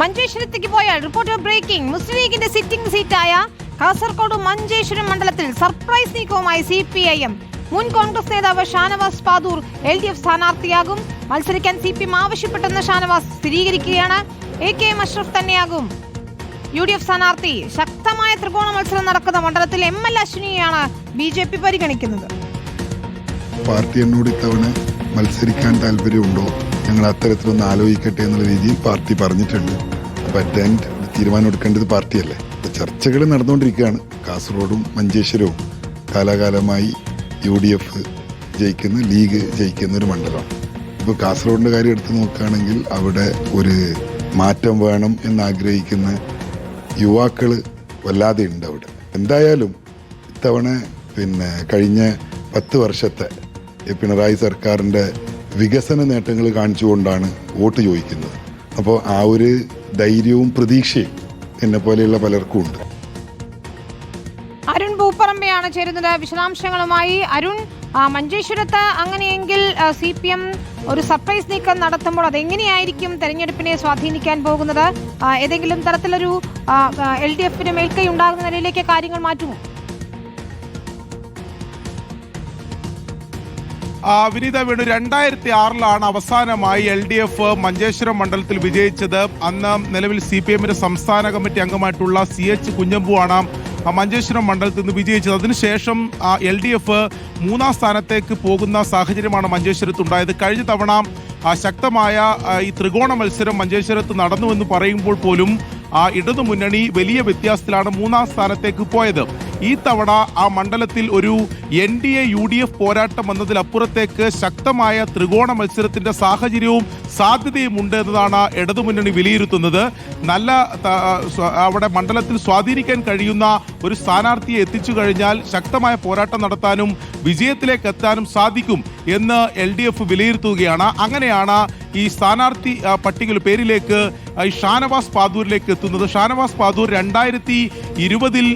മഞ്ചേശ്വരത്തേക്ക് പോയാൽ report breaking. മുസ്ലിം ലീഗിന്റെ sitting സീറ്റായ Kasaragod Manjeshwaram മണ്ഡലത്തിൽ സർപ്രൈസ് നീക്കവുമായി സി പി ഐ എം. മുൻ കോൺഗ്രസ് നേതാവ് Shanavas Padur L D F സ്ഥാനാർത്ഥിയാകും. മത്സരിക്കാൻ സി പി എം ആവശ്യപ്പെട്ടെന്ന് ഷാനവാസ് സ്ഥിരീകരിക്കുകയാണ്. എ കെ എം അഷ്റഫ് തന്നെയാകും യു ഡി എഫ് സ്ഥാനാർത്ഥി. ശക്തമായ ത്രികോണ മത്സരം നടക്കുന്ന മണ്ഡലത്തിൽ എം എൽ അശ്വിനിയെയാണ് ബി ജെ പി പരിഗണിക്കുന്നത്. പാർട്ടി എന്നോട് ഇത്തവണ മത്സരിക്കാൻ താല്പര്യമുണ്ടോ? ഞങ്ങൾ അത്തരത്തിലൊന്ന് ആലോചിക്കട്ടെ എന്നുള്ള രീതിയിൽ പാർട്ടി പറഞ്ഞിട്ടുണ്ട്. അപ്പൊ അറ്റ് എൻഡ് തീരുമാനം എടുക്കേണ്ടത് പാർട്ടിയല്ലേ? ചർച്ചകൾ നടന്നുകൊണ്ടിരിക്കുകയാണ്. കാസർഗോഡും മഞ്ചേശ്വരവും കാലാകാലമായി യു ഡി എഫ് ജയിക്കുന്ന ലീഗ് ജയിക്കുന്ന ഒരു മണ്ഡലം. ഇപ്പോൾ കാസർഗോഡിന്റെ കാര്യം എടുത്ത് നോക്കുകയാണെങ്കിൽ അവിടെ ഒരു മാറ്റം വേണം എന്നാഗ്രഹിക്കുന്ന യുവാക്കൾ വല്ലാതെ ഉണ്ട് അവിടെ. എന്തായാലും ഇത്തവണ പിന്നെ കഴിഞ്ഞ പത്ത് വർഷത്തെ പിണറായി സർക്കാരിന്റെ വികസന നേട്ടങ്ങൾ കാണിച്ചുകൊണ്ടാണ് വോട്ട് ചോദിക്കുന്നത്. അപ്പോൾ ആ ഒരു ധൈര്യവും പ്രതീക്ഷയും എന്നെ പോലെയുള്ള പലർക്കും ഉണ്ട്. അരുൺ പൂപ്പറമ്പയാണ് ചേരുന്നത്. വിശദാംശങ്ങളുമായി അരുൺ മഞ്ചേശ്വരത്ത് അങ്ങനെയെങ്കിൽ സി പി എം ഒരു സർപ്രൈസ് നീക്കം നടത്തുമ്പോൾ അതെങ്ങനെയായിരിക്കും തെരഞ്ഞെടുപ്പിനെ സ്വാധീനിക്കാൻ പോകുന്നത്? ഏതെങ്കിലും തരത്തിലൊരു എൽ ഡി എഫിന് മേൽക്കൈ ഉണ്ടാകുന്ന നിലയിലേക്ക് കാര്യങ്ങൾ മാറ്റുമോ? വിനീത വേണു രണ്ടായിരത്തി ആറിലാണ് അവസാനമായി എൽ ഡി എഫ് മഞ്ചേശ്വരം മണ്ഡലത്തിൽ വിജയിച്ചത്. അന്ന് നിലവിൽ സി പി എമ്മിന്റെ സംസ്ഥാന കമ്മിറ്റി അംഗമായിട്ടുള്ള സി എച്ച് കുഞ്ഞമ്പുവാണ് മഞ്ചേശ്വരം മണ്ഡലത്തിൽ നിന്ന് വിജയിച്ചത്. അതിനുശേഷം എൽ ഡി എഫ് മൂന്നാം സ്ഥാനത്തേക്ക് പോകുന്ന സാഹചര്യമാണ് മഞ്ചേശ്വരത്ത് ഉണ്ടായത് കഴിഞ്ഞ തവണ ശക്തമായ ഈ ത്രികോണ മത്സരം മഞ്ചേശ്വരത്ത് നടന്നുവെന്ന് പറയുമ്പോൾ പോലും ആ ഇടതു മുന്നണി വലിയ വ്യത്യാസത്തിലാണ് മൂന്നാം സ്ഥാനത്തേക്ക് പോയത്. ഈ തവണ ആ മണ്ഡലത്തിൽ ഒരു N D A U D F പോരാട്ടം എന്നതിലപ്പുറത്തേക്ക് ശക്തമായ ത്രികോണ മത്സരത്തിന്റെ സാഹചര്യവും സാധ്യതയും ഉണ്ട് എന്നതാണ് ഇടതുമുന്നണി വിലയിരുത്തുന്നത്. നല്ല അവിടെ മണ്ഡലത്തിൽ സ്വാധീനിക്കാൻ കഴിയുന്ന ഒരു സ്ഥാനാർത്ഥിയെ എത്തിച്ചു കഴിഞ്ഞാൽ ശക്തമായ പോരാട്ടം നടത്താനും വിജയത്തിലേക്ക് എത്താനും സാധിക്കും എന്ന് എൽ ഡി എഫ് വിലയിരുത്തുകയാണ്. അങ്ങനെയാണ് ഈ സ്ഥാനാർത്ഥി പട്ടികയിൽ പേരിലേക്ക് ഈ ഷാനവാസ് പാദൂരിലേക്ക് എത്തുന്നത്. ഷാനവാസ് പാദൂർ രണ്ടായിരത്തി ഇരുപതിൽ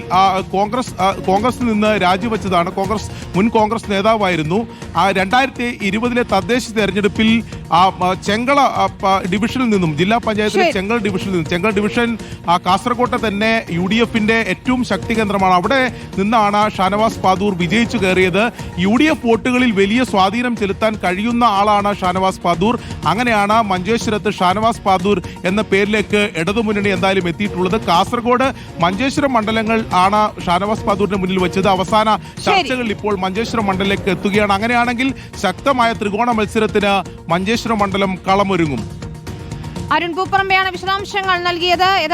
കോൺഗ്രസ് ആ, കോൺഗ്രസിൽ നിന്ന് രാജിവെച്ചതാണ്. കോൺഗ്രസ് മുൻ കോൺഗ്രസ് നേതാവായിരുന്നു. ആ രണ്ടായിരത്തി ഇരുപതിലെ തദ്ദേശ തെരഞ്ഞെടുപ്പിൽ ആ, ചെങ്കള ഡിവിഷനിൽ നിന്നും ജില്ലാ പഞ്ചായത്തിലെ ചെങ്കൾ ഡിവിഷനിൽ നിന്നും ചെങ്കൾ ഡിവിഷൻ കാസർകോട്ടെ തന്നെ യു ഡി എഫിന്റെ ഏറ്റവും ശക്തി കേന്ദ്രമാണ് അവിടെ നിന്നാണ് ഷാനവാസ് പാദൂർ വിജയിച്ചു കയറിയത്. യു ഡി എഫ് വോട്ടുകളിൽ വലിയ സ്വാധീനം ചെലുത്താൻ കഴിയുന്ന ആളാണ് ഷാനവാസ് പാദൂർ അങ്ങനെയാണ് മഞ്ചേശ്വരത്ത് ഷാനവാസ് പാദൂർ എന്ന പേരിലേക്ക് ഇടതുമുന്നണി എന്തായാലും എത്തിയിട്ടുള്ളത്. കാസർഗോഡ് മഞ്ചേശ്വരം മണ്ഡലങ്ങൾ ആണ് ഷാനവാസ് പാദൂരിന് മുന്നിൽ വെച്ചത്. അവസാന ചർച്ചകൾ ഇപ്പോൾ മഞ്ചേശ്വരം മണ്ഡലത്തിലേക്ക് എത്തുകയാണ്. അങ്ങനെയാണെങ്കിൽ ശക്തമായ ത്രികോണ മത്സരത്തിന് മഞ്ചേശ്വരം മണ്ഡലം കളമൊരുങ്ങും. അരുൺ പൂപ്പറമ്പയാണ് വിശദാംശങ്ങൾ നൽകിയത്.